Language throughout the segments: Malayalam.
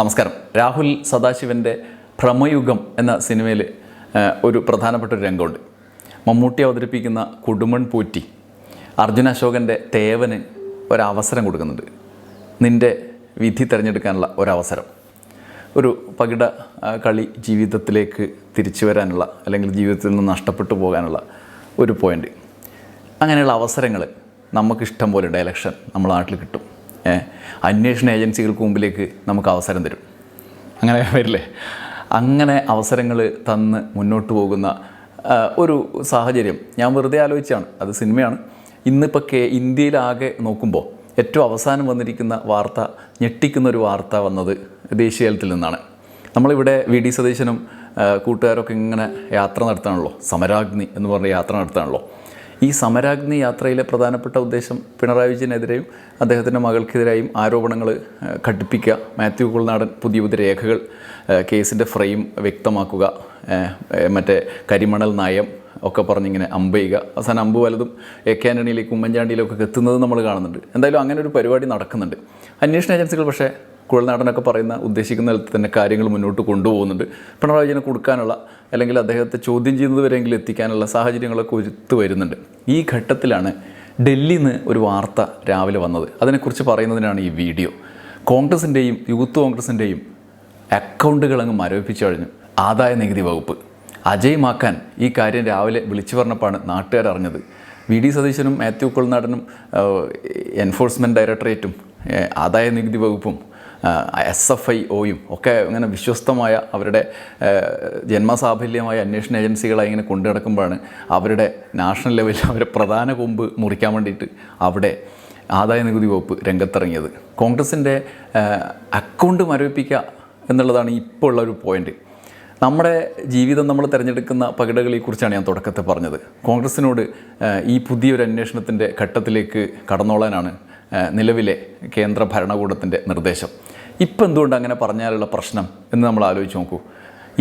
നമസ്കാരം. രാഹുൽ സദാശിവന്റെ ഭ്രമയുഗം എന്ന സിനിമയിൽ ഒരു പ്രധാനപ്പെട്ട ഒരു രംഗമുണ്ട്. മമ്മൂട്ടി അവതരിപ്പിക്കുന്ന കുടുമൺ പൂറ്റി അർജുന അശോകന്റെ തേവന് ഒരവസരം കൊടുക്കുന്നുണ്ട്. നിന്റെ വിധി തിരഞ്ഞെടുക്കാനുള്ള ഒരവസരം. ഒരു പകിട കളി ജീവിതത്തിലേക്ക് തിരിച്ചു വരാനുള്ള അല്ലെങ്കിൽ ജീവിതത്തിൽ നിന്ന് നഷ്ടപ്പെട്ടു പോകാനുള്ള ഒരു പോയിന്റ് അങ്ങനെയുള്ള അവസരങ്ങൾ നമുക്കിഷ്ടം പോലെ ഡയലക്ഷൻ നമ്മുടെ നാട്ടിൽ കിട്ടും. അന്വേഷണ ഏജൻസികൾക്ക് മുമ്പിലേക്ക് നമുക്ക് അവസരം തരും. അങ്ങനെ വരില്ലേ? അങ്ങനെ അവസരങ്ങൾ തന്ന് മുന്നോട്ട് പോകുന്ന ഒരു സാഹചര്യം. ഞാൻ വെറുതെ ആലോചിച്ചാണ്. അത് സിനിമയാണ്. ഇന്നിപ്പോൾ കെ ഇന്ത്യയിലാകെ നോക്കുമ്പോൾ ഏറ്റവും അവസാനം വന്നിരിക്കുന്ന വാർത്ത ഞെട്ടിക്കുന്ന ഒരു വാർത്ത വന്നത് ദേശീയതലത്തിൽ നിന്നാണ്. നമ്മളിവിടെ വി ഡി സതീശനും കൂട്ടുകാരൊക്കെ ഇങ്ങനെ യാത്ര നടത്താണല്ലോ. സമരാഗ്നി എന്ന് പറഞ്ഞ യാത്ര നടത്താണല്ലോ. ഈ സമരാഗ്നി യാത്രയിലെ പ്രധാനപ്പെട്ട ഉദ്ദേശം പിണറായി വിജയനെതിരെയും അദ്ദേഹത്തിന്റെ മകൾക്കെതിരെയും ആരോപണങ്ങൾ ഘടിപ്പിക്കുക മാത്യു കുൾനാടൻ പുതിയ പുതിയ രേഖകൾ കേസിന്റെ ഫ്രെയിം വ്യക്തമാക്കുക മറ്റേ കരിമണൽ നയം ഒക്കെ പറഞ്ഞിങ്ങനെ അമ്പ ചെയ്യുക. അവസാനം അമ്പ് വലതും എ കെ ആന്റണിയിലേക്ക് ഉമ്മൻചാണ്ടിയിലൊക്കെ എത്തുന്നത് നമ്മൾ കാണുന്നുണ്ട്. എന്തായാലും അങ്ങനെ ഒരു പരിപാടി നടക്കുന്നുണ്ട്. അന്വേഷണ ഏജൻസികൾ പക്ഷേ കുഴൽനാടനൊക്കെ പറയുന്ന ഉദ്ദേശിക്കുന്ന തലത്തിൽ തന്നെ കാര്യങ്ങൾ മുന്നോട്ട് കൊണ്ടുപോകുന്നുണ്ട്. പിണറായി വിജയനെ കൊടുക്കാനുള്ള അല്ലെങ്കിൽ അദ്ദേഹത്തെ ചോദ്യം ചെയ്യുന്നത് വരെയെങ്കിലും എത്തിക്കാനുള്ള സാഹചര്യങ്ങളൊക്കെ ഒരുത്തു വരുന്നുണ്ട്. ഈ ഘട്ടത്തിലാണ് ഡൽഹിയിൽ നിന്ന് ഒരു വാർത്ത രാവിലെ വന്നത്. അതിനെക്കുറിച്ച് പറയുന്നതിനാണ് ഈ വീഡിയോ. കോൺഗ്രസിന്റെയും യൂത്ത് കോൺഗ്രസിന്റെയും അക്കൗണ്ടുകൾ അങ്ങ് മരവിപ്പിച്ചു കഴിഞ്ഞു. ആദായ നികുതി വകുപ്പ്. അജയ് മാക്കാൻ ഈ കാര്യം രാവിലെ വിളിച്ചു പറഞ്ഞപ്പോഴാണ് നാട്ടുകാർ അറിഞ്ഞത്. വി ഡി സതീശനും മാത്യു കൊൾനാടനും എൻഫോഴ്സ്മെന്റ് ഡയറക്ടറേറ്റും ആദായ നികുതി വകുപ്പും എസ് എഫ് ഐ ഒയും ഒക്കെ ഇങ്ങനെ വിശ്വസ്തമായ അവരുടെ ജന്മസാഫല്യമായ അന്വേഷണ ഏജൻസികളായി ഇങ്ങനെ കൊണ്ടു നടക്കുമ്പോഴാണ് അവരുടെ നാഷണൽ ലെവലിൽ അവരെ പ്രധാന കൊമ്പ് മുറിക്കാൻ വേണ്ടിയിട്ട് അവിടെ ആദായ നികുതി വകുപ്പ് രംഗത്തിറങ്ങിയത്. കോൺഗ്രസിന്റെ അക്കൗണ്ട് മരവിപ്പിക്കുക എന്നുള്ളതാണ് ഇപ്പോൾ ഉള്ള ഒരു പോയിന്റ്. നമ്മുടെ ജീവിതം നമ്മൾ തിരഞ്ഞെടുക്കുന്ന പകിടകളെക്കുറിച്ചാണ് ഞാൻ തുടക്കത്തെ പറഞ്ഞത്. കോൺഗ്രസിനോട് ഈ പുതിയൊരു അന്വേഷണത്തിന്റെ ഘട്ടത്തിലേക്ക് കടന്നോളാനാണ് നിലവിലെ കേന്ദ്ര ഭരണകൂടത്തിന്റെ നിർദ്ദേശം. ഇപ്പം എന്തുകൊണ്ട് അങ്ങനെ പറഞ്ഞാലുള്ള പ്രശ്നം എന്ന് നമ്മൾ ആലോചിച്ച് നോക്കൂ.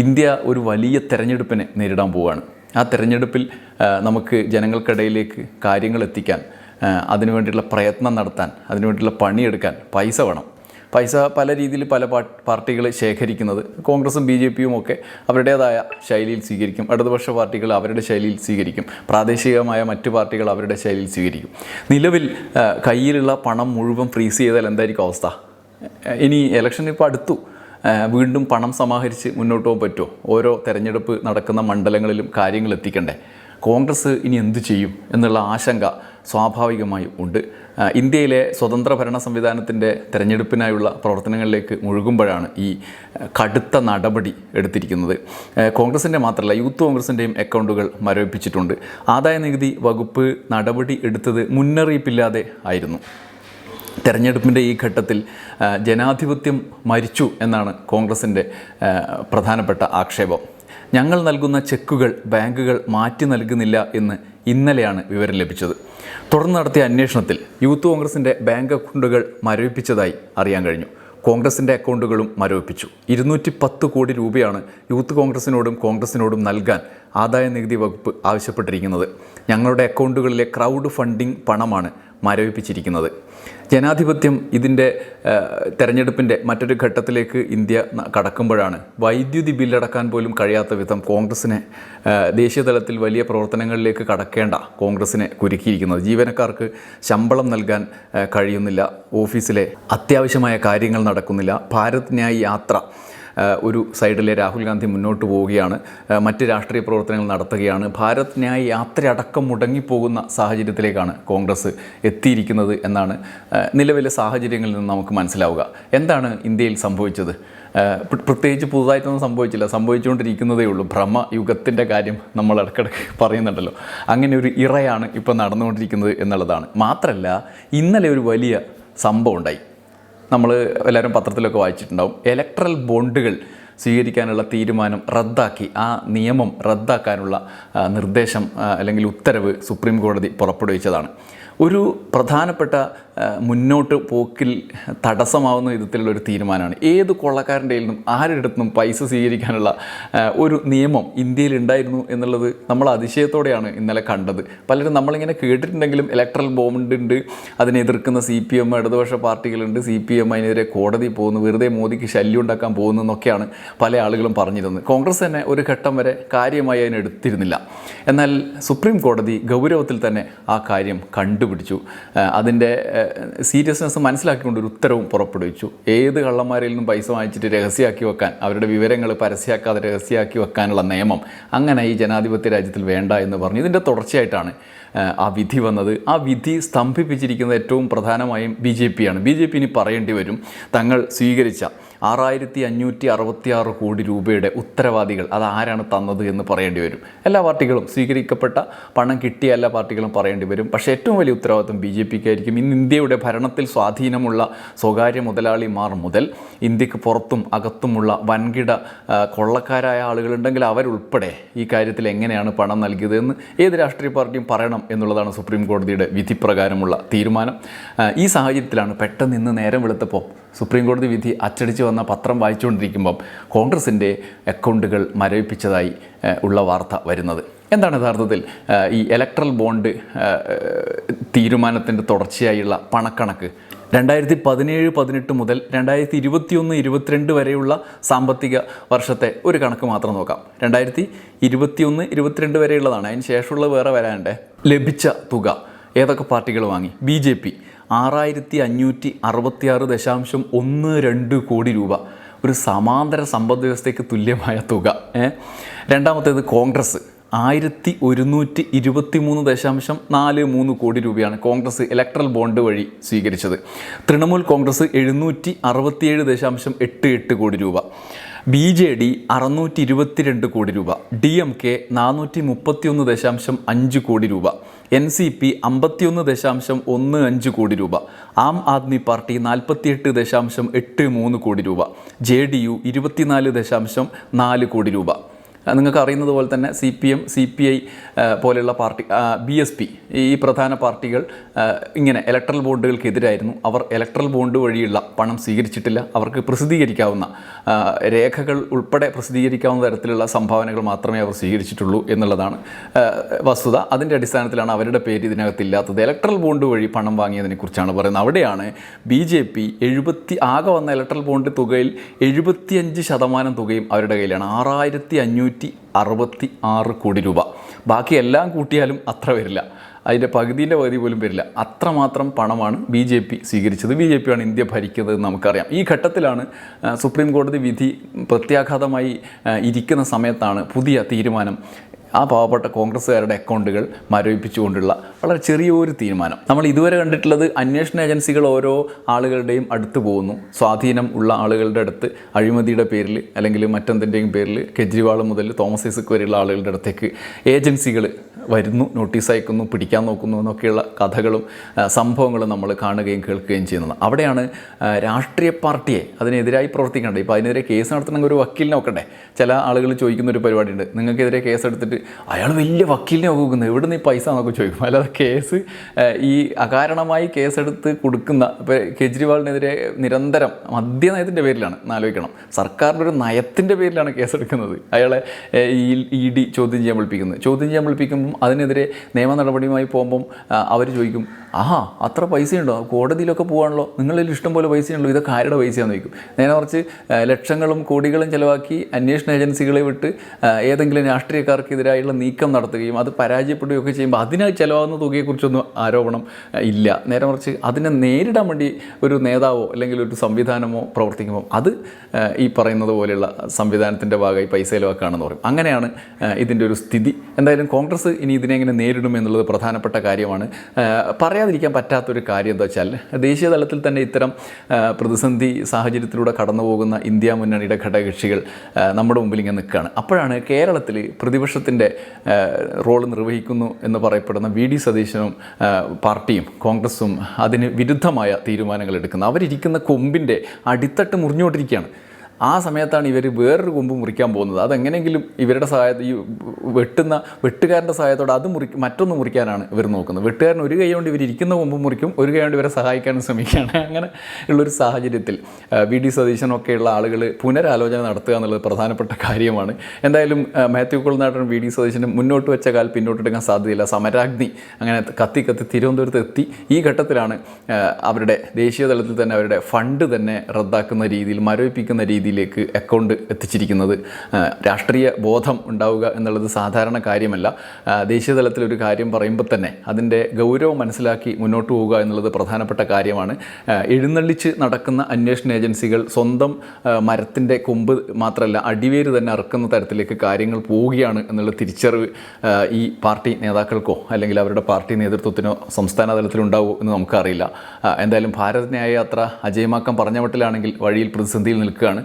ഇന്ത്യ ഒരു വലിയ തെരഞ്ഞെടുപ്പിനെ നേരിടാൻ പോവുകയാണ്. ആ തെരഞ്ഞെടുപ്പിൽ നമുക്ക് ജനങ്ങൾക്കിടയിലേക്ക് കാര്യങ്ങൾ എത്തിക്കാൻ അതിനുവേണ്ടിയിട്ടുള്ള പ്രയത്നം നടത്താൻ അതിനുവേണ്ടിയിട്ടുള്ള പണിയെടുക്കാൻ പൈസ വേണം. പൈസ പല രീതിയിൽ പല പാർട്ടികൾ ശേഖരിക്കുന്നത് കോൺഗ്രസും ബി ജെ പിയും ഒക്കെ അവരുടേതായ ശൈലിയിൽ സ്വീകരിക്കും. ഇടതുപക്ഷ പാർട്ടികൾ അവരുടെ ശൈലിയിൽ സ്വീകരിക്കും. പ്രാദേശികമായ മറ്റു പാർട്ടികൾ അവരുടെ ശൈലിയിൽ സ്വീകരിക്കും. നിലവിൽ കയ്യിലുള്ള പണം മുഴുവൻ ഫ്രീസ് ചെയ്താൽ എന്തായിരിക്കും അവസ്ഥ? ഇനി ഇലക്ഷൻ ഇപ്പോൾ അടുത്തു. വീണ്ടും പണം സമാഹരിച്ച് മുന്നോട്ട് പോകാൻ പറ്റുമോ? ഓരോ തെരഞ്ഞെടുപ്പ് നടക്കുന്ന മണ്ഡലങ്ങളിലും കാര്യങ്ങൾ എത്തിക്കണ്ടേ? കോൺഗ്രസ് ഇനി എന്തു ചെയ്യും എന്നുള്ള ആശങ്ക സ്വാഭാവികമായും ഉണ്ട്. ഇന്ത്യയിലെ സ്വതന്ത്ര ഭരണ സംവിധാനത്തിന്റെ തെരഞ്ഞെടുപ്പിനായുള്ള പ്രവർത്തനങ്ങളിലേക്ക് മുഴുകുമ്പോഴാണ് ഈ കടുത്ത നടപടി എടുത്തിരിക്കുന്നത്. കോൺഗ്രസിന്റെ മാത്രമല്ല യൂത്ത് കോൺഗ്രസിന്റെയും അക്കൗണ്ടുകൾ മരവിപ്പിച്ചിട്ടുണ്ട്. ആദായ നികുതി വകുപ്പ് നടപടി എടുത്തത് മുന്നറിയിപ്പില്ലാതെ ആയിരുന്നു. തെരഞ്ഞെടുപ്പിന്റെ ഈ ഘട്ടത്തിൽ ജനാധിപത്യം മരിച്ചു എന്നാണ് കോൺഗ്രസിന്റെ പ്രധാനപ്പെട്ട ആക്ഷേപം. ഞങ്ങൾ നൽകുന്ന ചെക്കുകൾ ബാങ്കുകൾ മാറ്റി നൽകുന്നില്ല എന്ന് ഇന്നലെയാണ് വിവരം ലഭിച്ചത്. തുടർന്ന് നടത്തിയ അന്വേഷണത്തിൽ യൂത്ത് കോൺഗ്രസിന്റെ ബാങ്ക് അക്കൗണ്ടുകൾ മരവിപ്പിച്ചതായി അറിയാൻ കഴിഞ്ഞു. കോൺഗ്രസിന്റെ അക്കൗണ്ടുകളും മരവിപ്പിച്ചു. ഇരുന്നൂറ്റി പത്ത് കോടി രൂപയാണ് യൂത്ത് കോൺഗ്രസിനോടും കോൺഗ്രസിനോടും നൽകാൻ ആദായ നികുതി വകുപ്പ് ആവശ്യപ്പെട്ടിരിക്കുന്നത്. ഞങ്ങളുടെ അക്കൗണ്ടുകളിലെ ക്രൗഡ് ഫണ്ടിംഗ് പണമാണ് മരവിപ്പിച്ചിരിക്കുന്നത്. ജനാധിപത്യം ഇതിന്റെ തെരഞ്ഞെടുപ്പിന്റെ മറ്റൊരു ഘട്ടത്തിലേക്ക് ഇന്ത്യ കടക്കുമ്പോഴാണ് വൈദ്യുതി ബില്ലടക്കാൻ പോലും കഴിയാത്ത വിധം കോൺഗ്രസിനെ ദേശീയതലത്തിൽ ദേശീയ തലത്തിൽ വലിയ പ്രവർത്തനങ്ങളിലേക്ക് കടക്കേണ്ട കോൺഗ്രസിനെ കുരുക്കിയിരിക്കുന്നത്. ജീവനക്കാർക്ക് ശമ്പളം നൽകാൻ കഴിയുന്നില്ല. ഓഫീസിലെ അത്യാവശ്യമായ കാര്യങ്ങൾ നടക്കുന്നില്ല. ഭാരത് ന്യായ് യാത്ര ഒരു സൈഡിലെ രാഹുൽ ഗാന്ധി മുന്നോട്ട് പോവുകയാണ്. മറ്റ് രാഷ്ട്രീയ പ്രവർത്തനങ്ങൾ നടത്തുകയാണ്. ഭാരത് ന്യായ് യാത്രയടക്കം മുടങ്ങിപ്പോകുന്ന സാഹചര്യത്തിലേക്കാണ് കോൺഗ്രസ് എത്തിയിരിക്കുന്നത് എന്നാണ് നിലവിലെ സാഹചര്യങ്ങളിൽ നിന്ന് നമുക്ക് മനസ്സിലാവുക. എന്താണ് ഇന്ത്യയിൽ സംഭവിച്ചത്? പ്രത്യേകിച്ച് പുതുതായിട്ടൊന്നും സംഭവിച്ചില്ല. സംഭവിച്ചുകൊണ്ടിരിക്കുന്നതേ ഉള്ളൂ. ഭ്രമ യുഗത്തിന്റെ കാര്യം നമ്മൾ ഇടയ്ക്കിടയ്ക്ക് പറയുന്നുണ്ടല്ലോ. അങ്ങനെ ഒരു ഇറയാണ് ഇപ്പോൾ നടന്നുകൊണ്ടിരിക്കുന്നത് എന്നുള്ളതാണ്. മാത്രമല്ല ഇന്നലെ ഒരു വലിയ സംഭവം ഉണ്ടായി. നമ്മൾ എല്ലാവരും പത്രത്തിലൊക്കെ വായിച്ചിട്ടുണ്ടാവും. ഇലക്ട്രൽ ബോണ്ടുകൾ സ്വീകരിക്കാനുള്ള തീരുമാനം റദ്ദാക്കി. ആ നിയമം റദ്ദാക്കാനുള്ള നിർദ്ദേശം അല്ലെങ്കിൽ ഉത്തരവ് സുപ്രീം കോടതി പുറപ്പെടുവിച്ചതാണ്. ഒരു പ്രധാനപ്പെട്ട മുന്നോട്ട് പോക്കിൽ തടസ്സമാവുന്ന വിധത്തിലുള്ള ഒരു തീരുമാനമാണ്. ഏത് കൊള്ളക്കാരന്റെ നിന്നും ആരുടെ അടുത്തും പൈസ സ്വീകരിക്കാനുള്ള ഒരു നിയമം ഇന്ത്യയിൽ ഉണ്ടായിരുന്നു എന്നുള്ളത് നമ്മൾ അതിശയത്തോടെയാണ് ഇന്നലെ കണ്ടത്. പലരും നമ്മളിങ്ങനെ കേട്ടിട്ടുണ്ടെങ്കിലും ഇലക്ട്രൽ ബോണ്ട് ഉണ്ട് അതിനെ എതിർക്കുന്ന സി പി എം ഇടതുപക്ഷ പാർട്ടികളുണ്ട് സി പി എം അതിനെതിരെ കോടതി പോകുന്നു വെറുതെ മോദിക്ക് ശല്യം ഉണ്ടാക്കാൻ പോകുന്നു എന്നൊക്കെയാണ് പല ആളുകളും പറഞ്ഞിരുന്നത്. കോൺഗ്രസ് തന്നെ ഒരു ഘട്ടം വരെ കാര്യമായി അതിനെ എടുത്തിരുന്നില്ല. എന്നാൽ സുപ്രീം കോടതി ഗൗരവത്തിൽ തന്നെ ആ കാര്യം കണ്ടുപിടിച്ചു. അതിന്റെ സീരിയസ്നെസ് മനസ്സിലാക്കിക്കൊണ്ട് ഒരു ഉത്തരവും പുറപ്പെടുവിച്ചു. ഏത് കള്ളന്മാരിൽ നിന്നും പൈസ വാങ്ങിച്ചിട്ട് രഹസ്യമാക്കി വെക്കാൻ അവരുടെ വിവരങ്ങൾ പരസ്യമാക്കാതെ രഹസ്യമാക്കി വെക്കാനുള്ള നിയമം അങ്ങനെ ഈ ജനാധിപത്യ രാജ്യത്തിൽ വേണ്ട എന്ന് പറഞ്ഞു. ഇതിന്റെ തുടർച്ചയായിട്ടാണ് ആ, വിധി വന്നത്. ആ വിധി സ്തംഭിപ്പിച്ചിരിക്കുന്നത് ഏറ്റവും പ്രധാനമായും ബി ജെ പിയാണ് ബി ജെ പി ഇനി പറയേണ്ടി വരും. തങ്ങൾ സ്വീകരിച്ച ആറായിരത്തി അഞ്ഞൂറ്റി അറുപത്തി ആറ് കോടി രൂപയുടെ ഉത്തരവാദികൾ അത് ആരാണ് തന്നത് എന്ന് പറയേണ്ടി വരും. എല്ലാ പാർട്ടികളും സ്വീകരിക്കപ്പെട്ട പണം കിട്ടിയ എല്ലാ പാർട്ടികളും പറയേണ്ടി വരും. പക്ഷേ ഏറ്റവും വലിയ ഉത്തരവാദിത്വം ബി ജെ പിക്കായിരിക്കും. ഇന്ന് ഇന്ത്യയുടെ ഭരണത്തിൽ സ്വാധീനമുള്ള സ്വകാര്യ മുതലാളിമാർ മുതൽ ഇന്ത്യയ്ക്ക് പുറത്തും അകത്തുമുള്ള വൻകിട കൊള്ളക്കാരായ ആളുകളുണ്ടെങ്കിൽ അവരുൾപ്പെടെ ഈ കാര്യത്തിൽ എങ്ങനെയാണ് പണം നൽകിയതെന്ന് ഏത് രാഷ്ട്രീയ പാർട്ടിയും പറയണം എന്നുള്ളതാണ് സുപ്രീം കോടതിയുടെ വിധിപ്രകാരമുള്ള തീരുമാനം. ഈ സാഹചര്യത്തിലാണ് പെട്ടെന്ന് ഇന്ന് നേരം വെളുത്തപ്പോൾ സുപ്രീം കോടതി വിധി അച്ചടിച്ച് വന്ന പത്രം വായിച്ചുകൊണ്ടിരിക്കുമ്പം കോൺഗ്രസിന്റെ അക്കൗണ്ടുകൾ മരവിപ്പിച്ചതായി ഉള്ള വാർത്ത വരുന്നത്. എന്താണ് യഥാർത്ഥത്തിൽ ഈ ഇലക്ട്രൽ ബോണ്ട് തീരുമാനത്തിന്റെ തുടർച്ചയായുള്ള പണക്കണക്ക്? രണ്ടായിരത്തി പതിനേഴ് പതിനെട്ട് മുതൽ രണ്ടായിരത്തി ഇരുപത്തിയൊന്ന് ഇരുപത്തിരണ്ട് വരെയുള്ള സാമ്പത്തിക വർഷത്തെ ഒരു കണക്ക് മാത്രം നോക്കാം. രണ്ടായിരത്തി ഇരുപത്തിയൊന്ന് ഇരുപത്തിരണ്ട് വരെയുള്ളതാണ്. അതിന് ശേഷമുള്ള വേറെ വരാനുണ്ട്. ലഭിച്ച തുക. ഏതൊക്കെ പാർട്ടികൾ വാങ്ങി? B J P. ആറായിരത്തി അഞ്ഞൂറ്റി അറുപത്തിയാറ് ദശാംശം ഒന്ന് രണ്ട് കോടി രൂപ. ഒരു സമാന്തര സമ്പദ് വ്യവസ്ഥയ്ക്ക് തുല്യമായ തുക? രണ്ടാമത്തേത് കോൺഗ്രസ്. ആയിരത്തി ഒരുന്നൂറ്റി ഇരുപത്തി മൂന്ന് ദശാംശം നാല് മൂന്ന് കോടി രൂപയാണ് കോൺഗ്രസ് ഇലക്ട്രൽ ബോണ്ട് വഴി സ്വീകരിച്ചത്. തൃണമൂൽ കോൺഗ്രസ് എഴുന്നൂറ്റി അറുപത്തിയേഴ് ദശാംശം എട്ട് എട്ട് കോടി രൂപ. ബി ജെ ഡി അറുന്നൂറ്റി ഇരുപത്തിരണ്ട് കോടി രൂപ. ഡി എം കെ നാനൂറ്റി മുപ്പത്തിയൊന്ന് ദശാംശം അഞ്ച് കോടി രൂപ. എൻ സി പി അമ്പത്തിയൊന്ന് ദശാംശം ഒന്ന് അഞ്ച് കോടി രൂപ. ആം ആദ്മി പാർട്ടി നാൽപ്പത്തിയെട്ട് ദശാംശം എട്ട് മൂന്ന് കോടി രൂപ. ജെ ഡി യു ഇരുപത്തിനാല് ദശാംശം നാല് കോടി രൂപ. നിങ്ങൾക്ക് അറിയുന്നത് പോലെ തന്നെ C P M C P I പോലെയുള്ള പാർട്ടി ബി എസ് പി ഈ പ്രധാന പാർട്ടികൾ ഇങ്ങനെ ഇലക്ട്രൽ ബോണ്ടുകൾക്കെതിരായിരുന്നു. അവർ ഇലക്ട്രൽ ബോണ്ട് വഴിയുള്ള പണം സ്വീകരിച്ചിട്ടില്ല. അവർക്ക് പ്രസിദ്ധീകരിക്കാവുന്ന രേഖകൾ ഉൾപ്പെടെ പ്രസിദ്ധീകരിക്കാവുന്ന തരത്തിലുള്ള സംഭാവനകൾ മാത്രമേ അവർ സ്വീകരിച്ചിട്ടുള്ളൂ എന്നുള്ളതാണ് വസ്തുത. അതിന്റെ അടിസ്ഥാനത്തിലാണ് അവരുടെ പേര് ഇതിനകത്ത് ഇല്ലാത്തത് ഇലക്ട്രൽ ബോണ്ട് വഴി പണം വാങ്ങിയതിനെ കുറിച്ചാണ് പറയുന്നത്. അവിടെയാണ് ബി ജെ പി എഴുപത്തി ആകെ വന്ന ഇലക്ട്രൽ ബോണ്ട് തുകയിൽ എഴുപത്തിയഞ്ച് ശതമാനം തുകയും അവരുടെ കയ്യിലാണ്. ആറായിരത്തി അഞ്ഞൂറ്റി അറുപത്തി ആറ് കോടി രൂപ. ബാക്കി എല്ലാം കൂട്ടിയാലും അത്ര വരില്ല. അതിന്റെ പകുതിന്റെ പകുതി പോലും വരില്ല. അത്രമാത്രം പണമാണ് ബി ജെ പി സ്വീകരിച്ചത്. ബി ജെ പിയാണ് ഇന്ത്യ ഭരിക്കുന്നത് എന്ന് നമുക്കറിയാം. ഈ ഘട്ടത്തിലാണ് സുപ്രീം കോടതി വിധി പ്രത്യാഘാതമായി ഇരിക്കുന്ന സമയത്താണ് പുതിയ തീരുമാനം ആ പാവപ്പെട്ട കോൺഗ്രസ്സുകാരുടെ അക്കൗണ്ടുകൾ മരവിപ്പിച്ചുകൊണ്ടുള്ള വളരെ ചെറിയൊരു തീരുമാനം. നമ്മൾ ഇതുവരെ കണ്ടിട്ടുള്ളത് അന്വേഷണ ഏജൻസികൾ ഓരോ ആളുകളുടെയും അടുത്ത് പോകുന്നു. സ്വാധീനം ഉള്ള ആളുകളുടെ അടുത്ത് അഴിമതിയുടെ പേരിൽ അല്ലെങ്കിൽ മറ്റെന്തിന്റെയും പേരിൽ കെജ്രിവാൾ മുതൽ തോമസ് ഐസക് വരെയുള്ള ആളുകളുടെ അടുത്തേക്ക് ഏജൻസികൾ വരുന്നു നോട്ടീസ് അയക്കുന്നു പിടിക്കാൻ നോക്കുന്നു എന്നൊക്കെയുള്ള കഥകളും സംഭവങ്ങളും നമ്മൾ കാണുകയും കേൾക്കുകയും ചെയ്യുന്നത്. അവിടെയാണ് രാഷ്ട്രീയ പാർട്ടിയെ അതിനെതിരായി പ്രവർത്തിക്കേണ്ടത്. ഇപ്പോൾ അതിനെതിരെ കേസ് നടത്തണമെങ്കിൽ ഒരു വക്കീലിനെ നോക്കണ്ടേ? ചില ആളുകൾ ചോദിക്കുന്ന ഒരു പരിപാടിയുണ്ട്. നിങ്ങൾക്കെതിരെ കേസ് എടുത്തിട്ട് അയാൾ വലിയ വക്കീലിനെ നോക്കുന്നത് എവിടെ നിന്ന് ഈ പൈസ എന്നൊക്കെ ചോദിക്കും. അല്ലാതെ കേസ് ഈ അകാരണമായി കേസെടുത്ത് കൊടുക്കുന്ന ഇപ്പോൾ കേജ്രിവാളിനെതിരെ നിരന്തരം മദ്യനയത്തിന്റെ പേരിലാണ് ആലോചിക്കണം. സർക്കാരിന്റെ ഒരു നയത്തിന്റെ പേരിലാണ് കേസെടുക്കുന്നത്. അയാളെ ഈ ഇ ഡി ചോദ്യം ചെയ്യാൻ വിളിപ്പിക്കുന്നത്. ചോദ്യം ചെയ്യാൻ വിളിപ്പിക്കുമ്പം അതിനെതിരെ നിയമ നടപടിയുമായി പോകുമ്പം അവർ ചോദിക്കും ആഹാ അത്ര പൈസയുണ്ടോ? കോടതിയിലൊക്കെ പോകാണല്ലോ നിങ്ങളിൽ ഇഷ്ടം പോലെ പൈസയുണ്ടല്ലോ. ഇതൊക്കെ ആരുടെ പൈസയാണെന്ന് ചോദിക്കും. നേരെ മറിച്ച് ലക്ഷങ്ങളും കോടികളും ചിലവാക്കി അന്വേഷണ ഏജൻസികളെ വിട്ട് ഏതെങ്കിലും ഏതെങ്കിലും രാഷ്ട്രീയക്കാർക്കെതിരായുള്ള നീക്കം നടത്തുകയും അത് പരാജയപ്പെടുകയൊക്കെ ചെയ്യുമ്പോൾ അതിന് ചിലവാകുന്ന തുകയെക്കുറിച്ചൊന്നും ആരോപണം ഇല്ല. നേരെ മറിച്ച് അതിനെ നേരിടാൻ വേണ്ടി ഒരു നേതാവോ അല്ലെങ്കിൽ ഒരു സംവിധാനമോ പ്രവർത്തിക്കുമ്പോൾ അത് ഈ പറയുന്നത് പോലെയുള്ള സംവിധാനത്തിന്റെ ഭാഗമായി പൈസ ചിലവാക്കുകയാണെന്ന് പറയും. അങ്ങനെയാണ് ഇതിന്റെ ഒരു സ്ഥിതി. എന്തായാലും കോൺഗ്രസ് ഇനി ഇതിനെ എങ്ങനെ നേരിടും എന്നുള്ളത് പ്രധാനപ്പെട്ട കാര്യമാണ്. പറയാതിരിക്കാൻ പറ്റാത്തൊരു കാര്യം എന്താ വെച്ചാൽ ദേശീയ തലത്തിൽ തന്നെ ഇത്തരം പ്രതിസന്ധി സാഹചര്യത്തിലൂടെ കടന്നു പോകുന്ന ഇന്ത്യ മുന്നണിയുടെ ഘടകകക്ഷികൾ നമ്മുടെ മുമ്പിൽ ഇങ്ങനെ നിൽക്കുകയാണ്. അപ്പോഴാണ് കേരളത്തിൽ പ്രതിപക്ഷത്തിന്റെ റോൾ നിർവഹിക്കുന്നു എന്ന് പറയപ്പെടുന്ന വി ഡി സതീശനും പാർട്ടിയും കോൺഗ്രസും അതിന് വിരുദ്ധമായ തീരുമാനങ്ങൾ എടുക്കുന്നു. അവരിരിക്കുന്ന കൊമ്പിന്റെ അടിത്തട്ട് മുറിഞ്ഞുകൊണ്ടിരിക്കുകയാണ്. ആ സമയത്താണ് ഇവർ വേറൊരു കൊമ്പ് മുറിക്കാൻ പോകുന്നത്. അതെങ്ങനെയെങ്കിലും ഇവരുടെ സഹായത്തെ ഈ വെട്ടുന്ന വെട്ടുകാരന്റെ സഹായത്തോടെ അത് മുറി മറ്റൊന്ന് മുറിക്കാനാണ് ഇവർ നോക്കുന്നത്. വെട്ടുകാരൻ ഒരു കൈ കൊണ്ട് ഇവർ ഇരിക്കുന്ന കൊമ്പ് മുറിക്കും ഒരു കൈ കൊണ്ട് ഇവരെ സഹായിക്കാനും ശ്രമിക്കുകയാണ്. അങ്ങനെ ഉള്ളൊരു സാഹചര്യത്തിൽ വി. ഡി. സതീശനൊക്കെയുള്ള ആളുകൾ പുനരാലോചന നടത്തുക എന്നുള്ളത് പ്രധാനപ്പെട്ട കാര്യമാണ്. എന്തായാലും മാത്യു കുളനാടൻ വി. ഡി. സതീശനും മുന്നോട്ട് വെച്ച കാൽ പിന്നോട്ടെടുക്കാൻ സാധ്യതയില്ല. സമരാഗ്നി അങ്ങനെ കത്തി കത്തി തിരുവനന്തപുരത്ത് എത്തി. ഈ ഘട്ടത്തിലാണ് അവരുടെ ദേശീയ തലത്തിൽ തന്നെ അവരുടെ ഫണ്ട് തന്നെ റദ്ദാക്കുന്ന രീതിയിൽ മരവിപ്പിക്കുന്ന രീതിയിലേക്ക് അക്കൗണ്ട് എത്തിച്ചിരിക്കുന്നത്. രാഷ്ട്രീയ ബോധം ഉണ്ടാവുക എന്നുള്ളത് സാധാരണ കാര്യമല്ല. ദേശീയ തലത്തിൽ ഒരു കാര്യം പറയുമ്പോൾ തന്നെ അതിന്റെ ഗൗരവം മനസ്സിലാക്കി മുന്നോട്ട് പോവുക എന്നുള്ളത് പ്രധാനപ്പെട്ട കാര്യമാണ്. എഴുന്നള്ളിച്ച് നടക്കുന്ന അന്വേഷണ ഏജൻസികൾ സ്വന്തം മരത്തിന്റെ കൊമ്പ് മാത്രമല്ല അടിവേര് തന്നെ അറുക്കുന്ന തരത്തിലേക്ക് കാര്യങ്ങൾ പോവുകയാണ് എന്നുള്ള തിരിച്ചറിവ് ഈ പാർട്ടി നേതാക്കൾക്കോ അല്ലെങ്കിൽ അവരുടെ പാർട്ടി നേതൃത്വത്തിനോ സംസ്ഥാന തലത്തിലുണ്ടാവുമോ എന്ന് നമുക്കറിയില്ല. എന്തായാലും ഭാരത് ന്യായ യാത്ര അജയമാക്കം പറഞ്ഞ മട്ടിലാണെങ്കിൽ വഴിയിൽ പ്രതിസന്ധിയിൽ നിൽക്കുകയാണ്.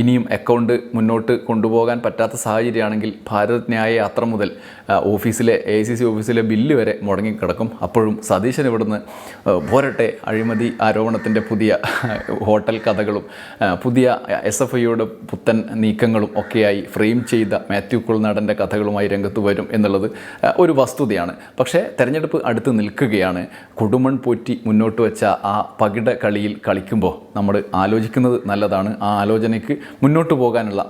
ഇനിയും അക്കൗണ്ട് മുന്നോട്ട് കൊണ്ടുപോകാൻ പറ്റാത്ത സാഹചര്യമാണെങ്കിൽ ഭാരത് ന്യായ യാത്ര മുതൽ ഓഫീസിലെ എ സി സി ഓഫീസിലെ ബില്ല് വരെ മുടങ്ങിക്കിടക്കും. അപ്പോഴും സതീശൻ ഇവിടുന്ന് പോരട്ടെ അഴിമതി ആരോപണത്തിന്റെ പുതിയ ഹോട്ടൽ കഥകളും പുതിയ എസ് എഫ് ഐയുടെ പുത്തൻ നീക്കങ്ങളും ഒക്കെയായി ഫ്രെയിം ചെയ്ത മാത്യു കുൾനാടന്റെ കഥകളുമായി രംഗത്ത് വരും എന്നുള്ളത് ഒരു വസ്തുതയാണ്. പക്ഷേ തെരഞ്ഞെടുപ്പ് അടുത്ത് നിൽക്കുകയാണ്. കൊടുമൺ പോറ്റി മുന്നോട്ട് വെച്ച ആ പകിട കളിയിൽ കളിക്കുമ്പോൾ നമ്മൾ ആലോചിക്കുന്നത് നല്ലതാണ്. ആ ആലോചനയ്ക്ക് മുന്നോട്ട് പോകാനുള്ള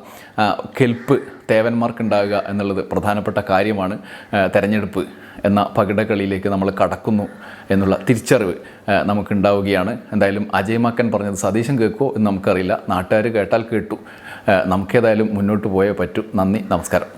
കെൽപ്പ് തേവന്മാർക്കുണ്ടാകുക എന്നുള്ളത് പ്രധാനപ്പെട്ട കാര്യമാണ്. തെരഞ്ഞെടുപ്പ് എന്ന പകിടകളിലേക്ക് നമ്മൾ കടക്കുന്നു എന്നുള്ള തിരിച്ചറിവ് നമുക്കുണ്ടാവുകയാണ്. എന്തായാലും അജയ് മാക്കൻ പറഞ്ഞത് സതീശൻ കേൾക്കുമോ എന്ന് നമുക്കറിയില്ല. നാട്ടുകാർ കേട്ടാൽ കേട്ടു. നമുക്കേതായാലും മുന്നോട്ട് പോയേ പറ്റൂ. നന്ദി നമസ്കാരം.